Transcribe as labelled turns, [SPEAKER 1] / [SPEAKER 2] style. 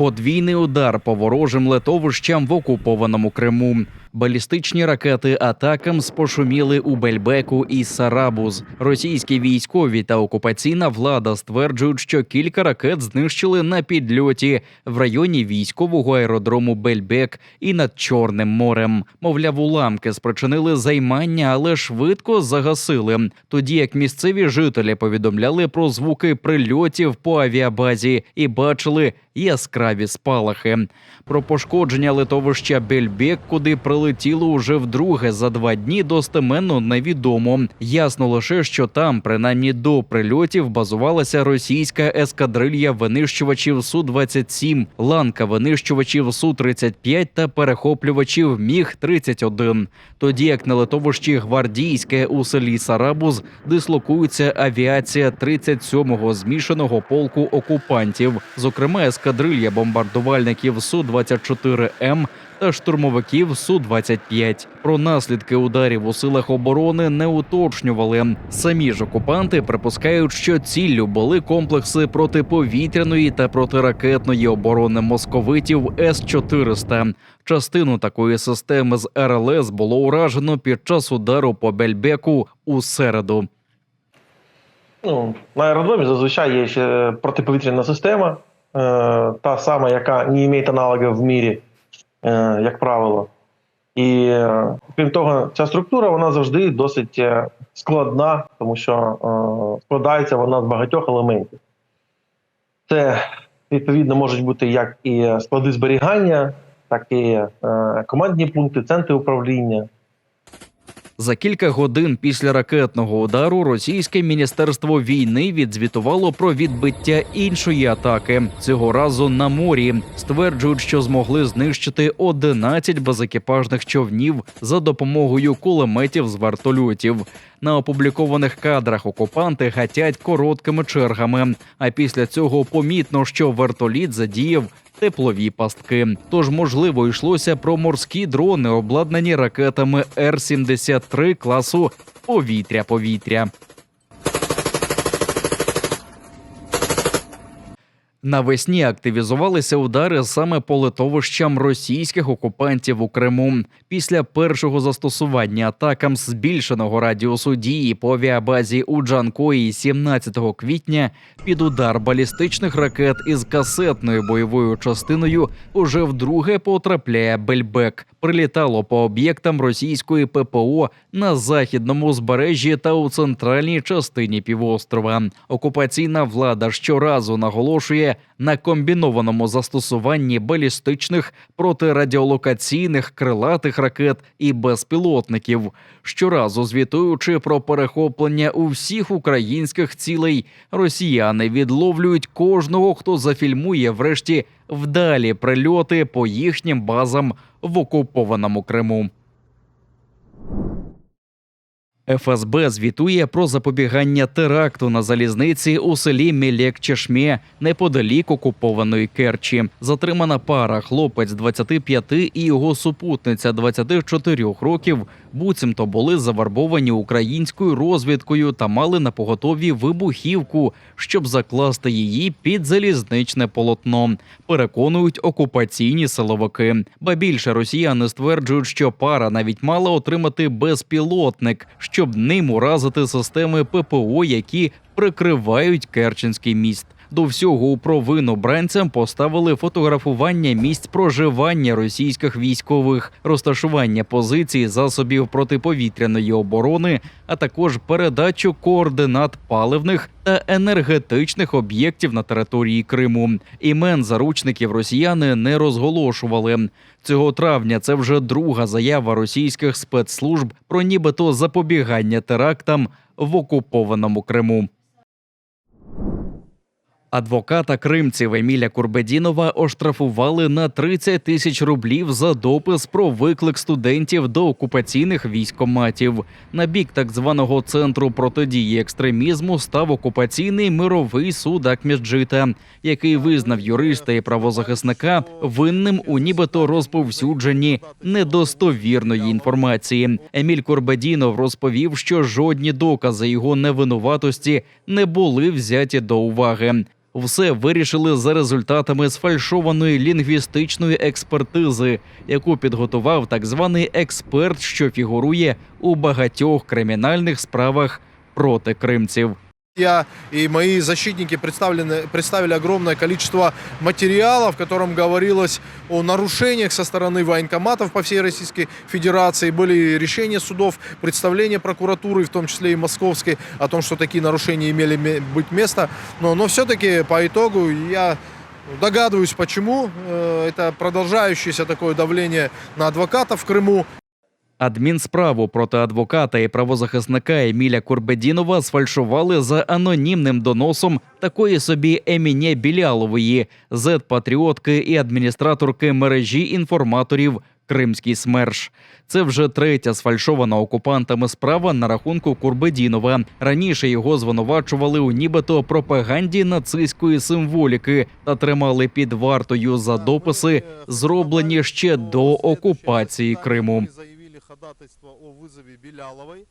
[SPEAKER 1] Подвійний удар по ворожим летовищам в окупованому Криму. Балістичні ракети атакам спошуміли у Бельбеку і Сарабуз. Російські військові та окупаційна влада стверджують, що кілька ракет знищили на підльоті в районі військового аеродрому Бельбек і над Чорним морем. Мовляв, уламки спричинили займання, але швидко загасили. Тоді як місцеві жителі повідомляли про звуки прильотів по авіабазі і бачили яскраві спалахи. Про пошкодження литовища Бельбек, куди прилетіло уже вдруге за два дні, достеменно невідомо. Ясно лише, що там, принаймні до прильотів, базувалася російська ескадрилья винищувачів су 27 ланка винищувачів су 35 та перехоплювачів Міг 31 Тоді як на литовищі гвардійське у селі Сарабуз дислокується авіація 37-го змішаного полку окупантів, зокрема ескадрилья бомбардувальників су 24 М та штурмовиків су 25 Про наслідки ударів у силах оборони не уточнювали. Самі ж окупанти припускають, що ціллю були комплекси протиповітряної та протиракетної оборони московитів С 400 Частину такої системи з РЛС було уражено під час удару по Бельбеку у середу.
[SPEAKER 2] Ну, на аеродромі зазвичай є ще протиповітряна система, та сама, яка не має аналогів в мірі, е, як правило. І е, крім того, ця структура вона завжди досить е, складна, тому що е, складається вона з багатьох елементів. Це відповідно можуть бути як і склади зберігання, так і е, командні пункти, центри управління.
[SPEAKER 1] За кілька годин після ракетного удару російське міністерство війни відзвітувало про відбиття іншої атаки цього разу на морі. Стверджують, що змогли знищити 11 безекіпажних човнів за допомогою кулеметів з вертольотів. На опублікованих кадрах окупанти гатять короткими чергами. А після цього помітно, що вертоліт задіяв теплові пастки. Тож, можливо, йшлося про морські дрони, обладнані ракетами Р-73 класу повітря-повітря. Навесні активізувалися удари саме по литовищам російських окупантів у Криму. Після першого застосування атакам збільшеного радіусу дії по авіабазі у Джанкої 17 квітня під удар балістичних ракет із касетною бойовою частиною уже вдруге потрапляє Бельбек. Прилітало по об'єктам російської ППО на західному узбережжі та у центральній частині півострова. Окупаційна влада щоразу наголошує на комбінованому застосуванні балістичних протирадіолокаційних крилатих ракет і безпілотників, щоразу звітуючи про перехоплення у всіх українських цілей, росіяни відловлюють кожного, хто зафільмує врешті вдалі прильоти по їхнім базам в окупованому Криму. ФСБ звітує про запобігання теракту на залізниці у селі Мілек-Чешмє неподалік окупованої Керчі. Затримана пара, хлопець 25 і його супутниця 24 років, буцімто були завербовані українською розвідкою та мали на поготові вибухівку, щоб закласти її під залізничне полотно. Переконують окупаційні силовики. Ба більше росіяни стверджують, що пара навіть мала отримати безпілотник, щоб ним уразити системи ППО, які прикривають Керченський міст. До всього у провину бранцям поставили фотографування місць проживання російських військових, розташування позицій засобів протиповітряної оборони, а також передачу координат паливних та енергетичних об'єктів на території Криму. Імен заручників росіяни не розголошували. Цього травня це вже друга заява російських спецслужб про нібито запобігання терактам в окупованому Криму. Адвоката кримців Еміля Курбедінова оштрафували на 30 тисяч рублів за допис про виклик студентів до окупаційних військоматів. На бік так званого центру протидії екстремізму став окупаційний мировий суд Акміджита, який визнав юриста і правозахисника винним у нібито розповсюдженні недостовірної інформації. Еміль Курбедінов розповів, що жодні докази його невинуватості не були взяті до уваги. Все вирішили за результатами сфальшованої лінгвістичної експертизи, яку підготував так званий експерт, що фігурує у багатьох кримінальних справах проти кримців.
[SPEAKER 3] Я и мои защитники представлены, представили огромное количество материала, в котором говорилось о нарушениях со стороны военкоматов по всей Российской Федерации. Были решения судов, представления прокуратуры, в том числе и московской, о том, что такие нарушения имели ме- быть место. Но, но все-таки по итогу я догадываюсь, почему. Э, Это продолжающееся такое давление на адвокатов в Крыму.
[SPEAKER 1] Адмінсправу проти адвоката і правозахисника Еміля Курбедінова сфальшували за анонімним доносом такої собі Еміне Білялової, зет-патріотки і адміністраторки мережі інформаторів Кримський СМЕРШ. Це вже третя сфальшована окупантами справа на рахунку Курбедінова. Раніше його звинувачували у нібито пропаганді нацистської символіки та тримали під вартою за дописи, зроблені ще до окупації Криму.
[SPEAKER 3] Ходатайство о вызове Беляловой.